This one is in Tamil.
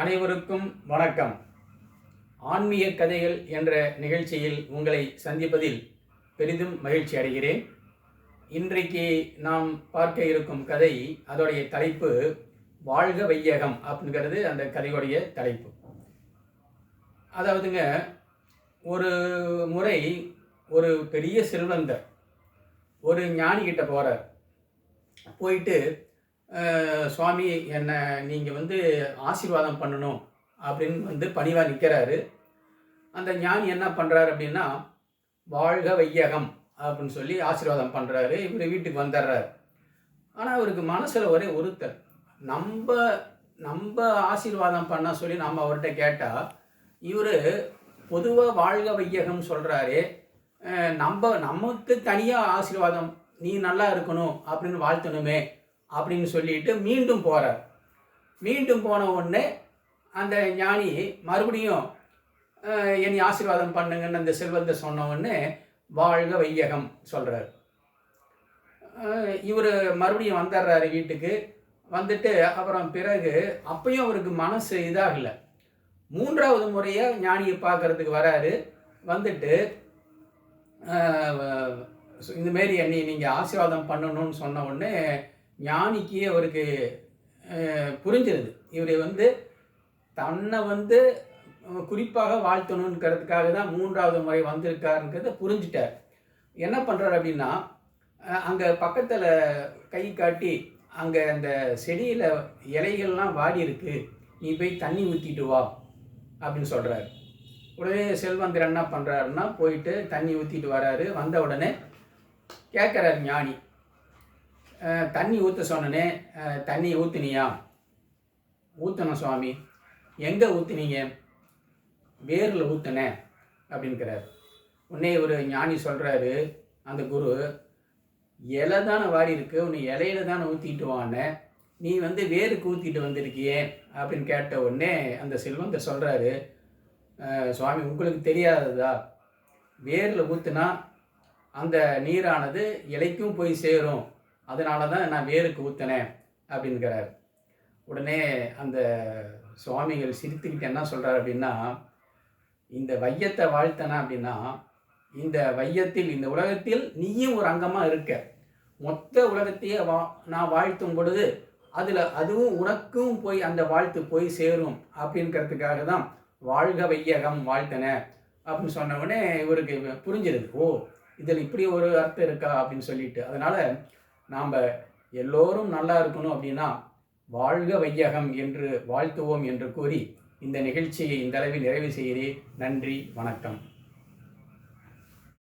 அனைவருக்கும் வணக்கம். ஆன்மீக கதைகள் என்ற நிகழ்ச்சியில் உங்களை சந்திப்பதில் பெரிதும் மகிழ்ச்சி அடைகிறேன். இன்றைக்கு நாம் பார்க்க இருக்கும் கதை அதோடைய தலைப்பு வாழ்க வையகம் அப்படிங்கிறது அந்த கதையுடைய தலைப்பு. அதாவதுங்க ஒரு முறை ஒரு பெரிய செல்வந்தர் ஒரு ஞானிகிட்ட போகிறார் போயிட்டு சுவாமி என்னை நீங்கள் வந்து ஆசீர்வாதம் பண்ணணும் அப்படின்னு வந்து பணிவாக நிற்கிறாரு அந்த ஞானி என்ன பண்ணுறாரு அப்படின்னா வாழ்க வையகம் அப்படின்னு சொல்லி ஆசீர்வாதம் பண்ணுறாரு இவர் வீட்டுக்கு வந்துடுறாரு ஆனால் அவருக்கு மனசில் ஒரே ஒருத்தர் நம்ம நம்ம ஆசீர்வாதம் பண்ண சொல்லி நம்ம அவர்கிட்ட கேட்டால் இவர் பொதுவாக வாழ்க வையகம் சொல்கிறாரு நம்ம நமக்கு தனியாக ஆசீர்வாதம் நீ நல்லா இருக்கணும் அப்படின்னு வாழ்த்தணுமே. அப்படின்னு சொல்லிட்டு மீண்டும் போகிறார் மீண்டும் போன உடனே அந்த ஞானி மறுபடியும் என்னை ஆசீர்வாதம் பண்ணுங்கன்னு அந்த செல்வத்தை சொன்ன உடனே வாழ்க வையகம் சொல்கிறார் இவர் மறுபடியும் வந்துடுறாரு வீட்டுக்கு. வந்துட்டு அப்புறம் பிறகு அப்பயும் அவருக்கு மனசு இதாகலை. மூன்றாவது முறையாக ஞானியை பார்க்கறதுக்கு வராரு. வந்துட்டு இந்தமாரி இந்த மாரி என்னை நீங்கள் ஆசீர்வாதம் பண்ணணும்னு சொன்ன உடனே ஞானிக்கு அவருக்கு புரிஞ்சிருது. இவரை வந்து தன்னை வந்து குறிப்பாக வாழ்த்தணுங்கிறதுக்காக தான் மூன்றாவது முறை வந்திருக்காருங்கிறத புரிஞ்சிட்டார். என்ன பண்ணுறாரு அப்படின்னா அங்கே பக்கத்தில் கை காட்டி அங்கே அந்த செடியில் இலைகள்லாம் வாடி இருக்கு நீ போய் தண்ணி ஊற்றிட்டு வா அப்படின்னு சொல்கிறாரு உடனே செல்வந்தர் என்ன பண்ணுறாருன்னா போயிட்டு தண்ணி ஊற்றிட்டு வராரு. வந்த உடனே கேட்குறாரு ஞானி தண்ணி ஊற்ற சொன்னனே தண்ணி ஊற்றுனியா ஊற்றணும் சுவாமி. எங்கே ஊற்றுனீங்க வேரில் ஊற்றுனேன் அப்படின்கிறார். உடனே ஒரு ஞானி சொல்கிறாரு அந்த குரு இலை தானே வாடி இருக்கு உன்னை இலையில தானே ஊற்றிட்டு வானே நீ வந்து வேருக்கு ஊற்றிட்டு வந்திருக்கியே அப்படின்னு கேட்ட உடனே அந்த செல்வந்தர் சொல்கிறாரு சுவாமி உங்களுக்கு தெரியாததா? வேரில் ஊற்றுனா அந்த நீரானது இலைக்கும் போய் சேரும். அதனால தான் நான் வேருக்கு ஊற்றினேன் அப்படிங்கிறார் உடனே அந்த சுவாமிகள் சிரித்துக்கிட்டு என்ன சொல்கிறார் அப்படின்னா இந்த வையத்தை வாழ்த்தனா அப்படின்னா இந்த வையத்தில் இந்த உலகத்தில் நீயும் ஒரு அங்கமாக இருக்க. மொத்த உலகத்தையே வா நான் வாழ்த்தும் பொழுது அதில் அதுவும் உனக்கும் போய் அந்த வாழ்த்து போய் சேரும் அப்படிங்கிறதுக்காக தான் வாழ்க வையகம் வாழ்த்தன அப்படின்னு சொன்ன உடனே இவருக்கு புரிஞ்சிருது. ஓ இதில் இப்படி ஒரு அர்த்தம் இருக்கா அப்படின்னு சொல்லிட்டு. அதனால் நாம் எல்லோரும் நல்லா இருக்கணும் அப்படின்னா வாழ்க வையகம் என்று வாழ்த்துவோம் என்று கூறி இந்த நிகழ்ச்சியை இந்த அளவில் நிறைவு செய்கிறேன். நன்றி வணக்கம்.